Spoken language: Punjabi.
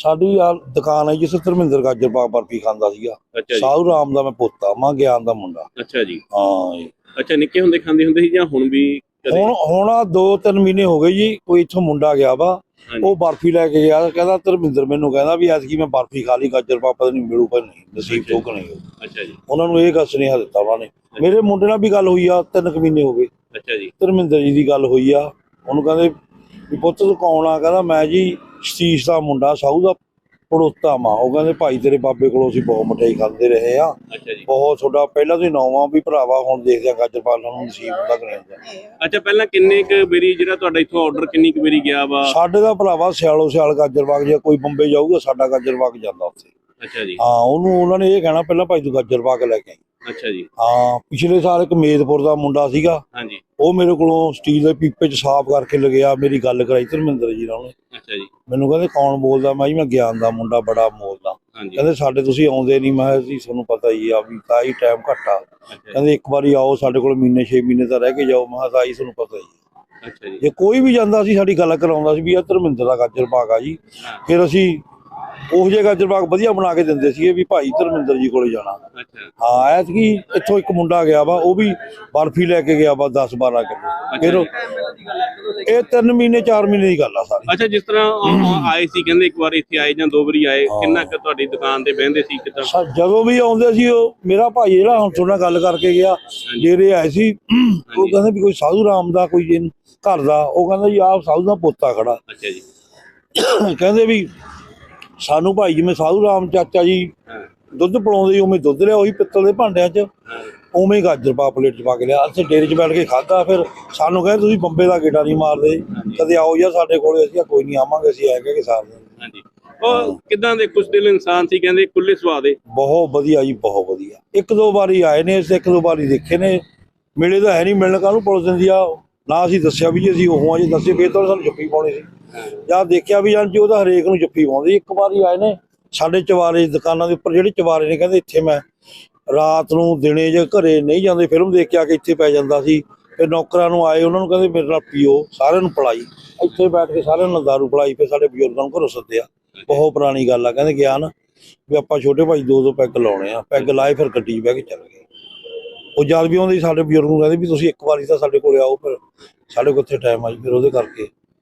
ਸਾਡੀ ਆ ਦੁਕਾਨ ਹੈ ਜਿਸ ਧਰਮਿੰਦਰ ਗਾਜਰ ਬਾਗ ਬਰਫੀ ਖਾਂਦਾ ਸੀਗਾ। ਅੱਛਾ ਜੀ। ਰਾਮ ਦਾ ਮੈਂ ਪੋਤਾ ਮਾਂ ਗਿਆਨ ਦਾ ਮੁੰਡਾ। ਅੱਛਾ ਜੀ। ਹਾਂ ਜੀ। ਅੱਛਾ ਨਿੱਕੇ ਹੁੰਦੇ ਖਾਂਦੇ ਹੁੰਦੇ ਸੀ ਜਾਂ ਹੁਣ ਵੀ ਕਦੇ ਹੁਣ ਹੁਣ ਆ ਦੋ ਤਿੰਨ ਮਹੀਨੇ ਹੋ ਗਏ ਜੀ ਕੋਈ ਇੱਥੋਂ ਮੁੰਡਾ ਗਿਆ ਵਾ ਹਾਂਜੀ। ਉਹ ਬਰਫੀ ਲੈ ਕੇ ਗਿਆ ਕਹਿੰਦਾ ਧਰਮਿੰਦਰ ਮੈਨੂੰ ਕਹਿੰਦਾ ਵੀ ਐਤਕੀ ਮੈਂ ਬਰਫੀ ਖਾ ਲਈ ਗਾਜਰ ਬਾਗ ਪਤਾ ਨਹੀਂ ਮਿਲੂ ਪਰ ਨਹੀਂ ਨਸੀਬ ਤੋਂ ਕਿ ਨਹੀਂ ਅੱਛਾ ਜੀ। ਉਹਨਾਂ ਨੂੰ ਇਹ ਗੱਲ ਸੁਨੇਹਾ ਦਿੱਤਾ ਉਹਨਾਂ ਨੇ। ਮੇਰੇ ਮੁੰਡੇ ਨਾਲ ਵੀ ਗੱਲ ਹੋਈ ਆ ਤਿੰਨ ਕੁ ਮਹੀਨੇ ਹੋ ਗਏ। ਅੱਛਾ ਜੀ। ਧਰਮਿੰਦਰ ਜੀ ਦੀ ਗੱਲ ਹੋਈ ਆ ਉਹਨੂੰ ਕਹਿੰਦੇ ਵੀ ਪੁੱਤ ਤੂੰ ਕੌਣ ਆ? ਕਹਿੰਦਾ ਮੈਂ ਜੀ ਸਤੀਸ਼ ਦਾ ਮੁੰਡਾ ਸਾਊ ਦਾ ਪੜੋਤਾ ਮਾਂ ਉਹ ਕਹਿੰਦੇ ਭਾਈ ਤੇਰੇ ਬਾਬੇ ਕੋਲੋਂ ਅਸੀਂ ਬਹੁਤ ਮਠਿਆਈ ਖਾਂਦੇ ਰਹੇ ਆ ਅੱਛਾ ਜੀ। ਬਹੁਤ ਤੁਹਾਡਾ ਪਹਿਲਾਂ ਤੋਂ ਨੌਵਾਂ ਵੀ ਭਰਾਵਾ ਹੁਣ ਦੇਖਦੇ ਆ ਗਾਜਰ ਪਾਲਣ ਨੂੰ ਨਸੀਬ ਹੁੰਦਾ ਕਿ ਨਹੀਂ ਹੁੰਦਾ। ਅੱਛਾ ਪਹਿਲਾਂ ਕਿੰਨੇ ਕੁ ਵਾਰੀ ਜਿਹੜਾ ਤੁਹਾਡਾ ਇੱਥੋਂ ਆਰਡਰ ਕਿੰਨੀ ਕੁ ਵਾਰੀ ਗਿਆ ਵਾ? ਸਾਡੇ ਦਾ ਭਰਾਵਾ ਸਿਆਲੋ ਸਿਆਲ ਗਾਜਰ ਬਾਗ ਜੇ ਕੋਈ ਬੰਬੇ ਜਾਊਗਾ ਸਾਡਾ ਗਾਜਰ ਬਾਗ ਜਾਂਦਾ ਉੱਥੇ। ਅੱਛਾ ਜੀ। ਹਾਂ ਉਹਨੂੰ ਉਹਨਾਂ ਨੇ ਇਹ ਕਹਿਣਾ ਪਹਿਲਾਂ ਭਾਈ ਤੂੰ ਗਾਜਰ ਬਾਗ ਲੈ ਕੇ ਆਈ। ਅੱਛਾ ਜੀ। ਹਾਂ ਪਿਛਲੇ ਸਾਲ ਇੱਕ ਮੇਦਪੁਰ ਦਾ ਮੁੰਡਾ ਸੀਗਾ। ਹਾਂਜੀ। ਉਹ ਮੇਰੇ ਕੋਲੋਂ ਸਟੀਲ ਦੇ ਪੀਪੇ 'ਚ ਸਾਫ਼ ਕਰਕੇ ਲਗਿਆ ਮੇਰੀ ਗੱਲ ਕਰਾਈ ਧਰਮਿੰਦਰ ਜੀ ਨਾਲ। ਉਹਨੇ ਅੱਛਾ ਜੀ। ਮੈਨੂੰ ਕਹਿੰਦੇ ਕੌਣ ਬੋਲਦਾ? ਮੈਂ ਜੀ ਮੈਂ ਗਿਆਨ ਦਾ ਮੁੰਡਾ ਬੜਾ ਬੋਲਦਾ। ਹਾਂਜੀ। ਕਹਿੰਦੇ ਸਾਡੇ ਤੁਸੀਂ ਆਉਂਦੇ ਨਹੀਂ ਮੈਂ ਕਿਹਾ ਜੀ ਤੁਹਾਨੂੰ ਪਤਾ ਹੀ ਆ ਵੀ ਤਾਂ ਹੀ ਟਾਈਮ ਘੱਟਾ ਕਹਿੰਦੇ ਇੱਕ ਵਾਰੀ ਆਓ ਸਾਡੇ ਕੋਲ ਮਹੀਨੇ 6 ਮਹੀਨੇ ਤਾਂ ਰਹਿ ਕੇ ਜਾਓ। ਮੈਂ ਕਿਹਾ ਤਾਂ ਹੀ ਤੁਹਾਨੂੰ ਪਤਾ ਹੀ ਆ। ਅੱਛਾ ਜੀ। ਜੇ ਕੋਈ ਵੀ ਜਾਂਦਾ ਸੀ ਸਾਡੀ ਗੱਲ ਕਰਾਉਂਦਾ ਸੀ ਵੀ ਇਹ ਧਰਮਿੰਦਰ ਦਾ ਗਾਜਰ ਬਾਗ ਆ ਜੀ। ਫਿਰ ਅਸੀਂ ਉਹ ਜਿਹੇ ਗਾਜਰ ਬਾਗ ਵਧੀਆ ਬਣਾ ਕੇ ਦਿੰਦੇ ਸੀਗੇ ਵੀ ਭਾਈ ਧਰਮਿੰਦਰ ਜੀ ਕੋਲੇ ਜਾਣਾ। ਅੱਛਾ। ਹਾਂ ਐਤਕੀ ਇੱਥੋਂ ਇੱਕ ਮੁੰਡਾ ਗਿਆ ਵਾ ਉਹ ਵੀ ਬਰਫੀ ਲੈ ਕੇ ਗਿਆ ਵਾ 10 12 ਕਿਲੋ। ਫਿਰ ਉਹ- ਇਹ 3 ਮਹੀਨੇ 4 ਮਹੀਨੇ ਦੀ ਗੱਲ ਆ ਸਾਰੀ। ਅੱਛਾ ਜਿਸ ਤਰ੍ਹਾਂ ਉਹ- ਆਏ ਸੀ ਕਹਿੰਦੇ ਇੱਕ ਵਾਰ ਇੱਥੇ ਆਏ ਜਾਂ ਦੋ ਵਾਰੀ ਆਏ। ਕਿੰਨਾ ਕੁ ਤੁਹਾਡੀ ਦੁਕਾਨ ਤੇ ਬਹਿੰਦੇ ਸੀ ਕਿਦਾਂ? ਸਾ- ਜਦੋਂ ਵੀ ਆਉਂਦੇ ਸੀ ਉਹ ਮੇਰਾ ਭਾਈ ਜਿਹੜਾ ਹੁਣ ਤੁਹਾਡੇ ਨਾਲ ਗੱਲ ਕਰਕੇ ਗਿਆ ਡੇਰੇ ਆਏ ਸੀ ਉਹ ਕਹਿੰਦੇ ਵੀ ਕੋਈ ਸਾਧੂ ਰਾਮ ਦਾ ਕੋਈ ਇਹਨ- ਘਰ ਦਾ ਉਹ ਕਹਿੰਦਾ ਜੀ ਆਹ ਸਾਧੂ ਦਾ ਪੋਤਾ ਖੜਾ। ਅੱਛਾ ਜੀ। ਕਹਿੰਦੇ ਵੀ ਸਾਨੂੰ ਭਾਈ ਜਿਵੇਂ ਸਾਧੂ ਰਾਮ ਚਾਚਾ ਜੀ ਦੁੱਧ ਪਿਲਾਉਂਦੇ ਉਵੇਂ ਦੁੱਧ ਲਿਆ ਉਹੀ ਪਿੱਤਲ ਦੇ ਭਾਂਡਿਆਂ 'ਚ। ਉਵੇਂ ਗਾਜਰ ਪਾ ਪਲੇਟ 'ਚ ਪਾ ਕੇ ਲਿਆ। ਅਸੀਂ ਡੇਰੇ 'ਚ ਬੈਠ ਕੇ ਖਾਧਾ ਫਿਰ ਸਾਨੂੰ ਕਹਿੰਦੇ ਤੁਸੀਂ ਬੰਬੇ ਦਾ ਗੇੜਾ ਨਹੀਂ ਮਾਰਦੇ। ਕਦੇ ਆਓ ਜਾਂ ਸਾਡੇ ਕੋਲੇ ਅਸੀਂ ਕੋਈ ਨਹੀਂ ਆਵਾਂਗੇ ਅਸੀਂ ਆਏਗੇ ਕਿ ਸਾਰ ਹਾਂਜੀ। ਉਹ ਕਿਦਾਂ ਦੇ ਕੁਛ ਦਿਲ ਇਨਸਾਨ ਸੀ ਕਹਿੰਦੇ ਖੁੱਲੇ ਸੁਭਾਅ ਦੇ? ਬਹੁਤ ਵਧੀਆ ਜੀ ਬਹੁਤ ਵਧੀਆ। ਇੱਕ ਦੋ ਵਾਰੀ ਆਏ ਨੇ ਇੱਕ ਦੋ ਵਾਰੀ ਦੇਖੇ ਨੇ। ਮਿਲੇ ਤਾਂ ਹੈ ਨਹੀਂ ਮਿਲਣ ਕਾਹਨੂੰ ਪੁਲਿਸ ਦਿੰਦੀ ਆ? ਨਾ ਅਸੀਂ ਦੱਸਿਆ ਵੀ ਜੀ ਅਸੀਂ ਉਹ ਆ ਜੀ ਦੱਸੇ, ਫੇਰ ਤਾਂ ਸਾਨੂੰ ਜੱਫੀ ਪਾਉਣੀ ਸੀ। ਜਾਂ ਦੇਖਿਆ ਵੀ ਜਾਂ ਜੀ ਉਹਦਾ ਹਰੇਕ ਨੂੰ ਜੱਫੀ ਪਾਉਂਦੀ ਇੱਕ ਵਾਰੀ ਆਏ ਨੇ ਸਾਡੇ ਚਵਾਰੇ ਦੁਕਾਨਾਂ ਦੇ ਉੱਪਰ, ਜਿਹੜੇ ਚਵਾਰੇ ਨੇ ਕਹਿੰਦੇ ਇੱਥੇ ਮੈਂ ਰਾਤ ਨੂੰ ਦਿਨੇ ਜੇ ਘਰੇ ਨਹੀਂ ਜਾਂਦੇ ਫਿਲਮ ਦੇਖ ਕੇ ਆ ਕੇ ਇੱਥੇ ਪੈ ਜਾਂਦਾ ਸੀ। ਫਿਰ ਨੌਕਰਾਂ ਨੂੰ ਆਏ, ਉਹਨਾਂ ਨੂੰ ਕਹਿੰਦੇ ਮੇਰੇ ਨਾਲ ਪੀਓ, ਸਾਰਿਆਂ ਨੂੰ ਪਿਲਾਈ। ਇੱਥੇ ਬੈਠ ਕੇ ਸਾਰਿਆਂ ਨੂੰ ਦਾਰੂ ਪੜਾਈ ਫਿਰ ਸਾਡੇ ਬਜ਼ੁਰਗਾਂ ਨੂੰ ਘਰੋਂ ਸੱਦਿਆ। ਬਹੁਤ ਪੁਰਾਣੀ ਗੱਲ ਆ, ਕਹਿੰਦੇ ਗਿਆਨ ਵੀ ਆਪਾਂ ਛੋਟੇ ਭਾਈ ਦੋ ਦੋ ਪੈਗ ਲਾਉਣੇ ਆ, ਪੈਗ ਲਾਏ ਫਿਰ ਗੱਡੀ 'ਚ ਬਹਿ ਕੇ ਚੱਲ ਗਏ। ਉਹ ਜਦ ਵੀ ਆਉਂਦੇ ਸੀ ਸਾਡੇ ਬਜ਼ੁਰਗ ਨੂੰ ਕਹਿੰਦੇ ਵੀ ਤੁਸੀਂ ਇੱਕ ਵਾਰੀ ਤਾਂ ਸਾਡੇ ਕੋਲ ਆਓ ਫਿਰ ਸਾਡੇ ਕੋਲ ਉੱਥੇ ਟਾਈਮ ਆ ਜੀ, ਫਿਰ ਉਹਦੇ ਕਰਕੇ।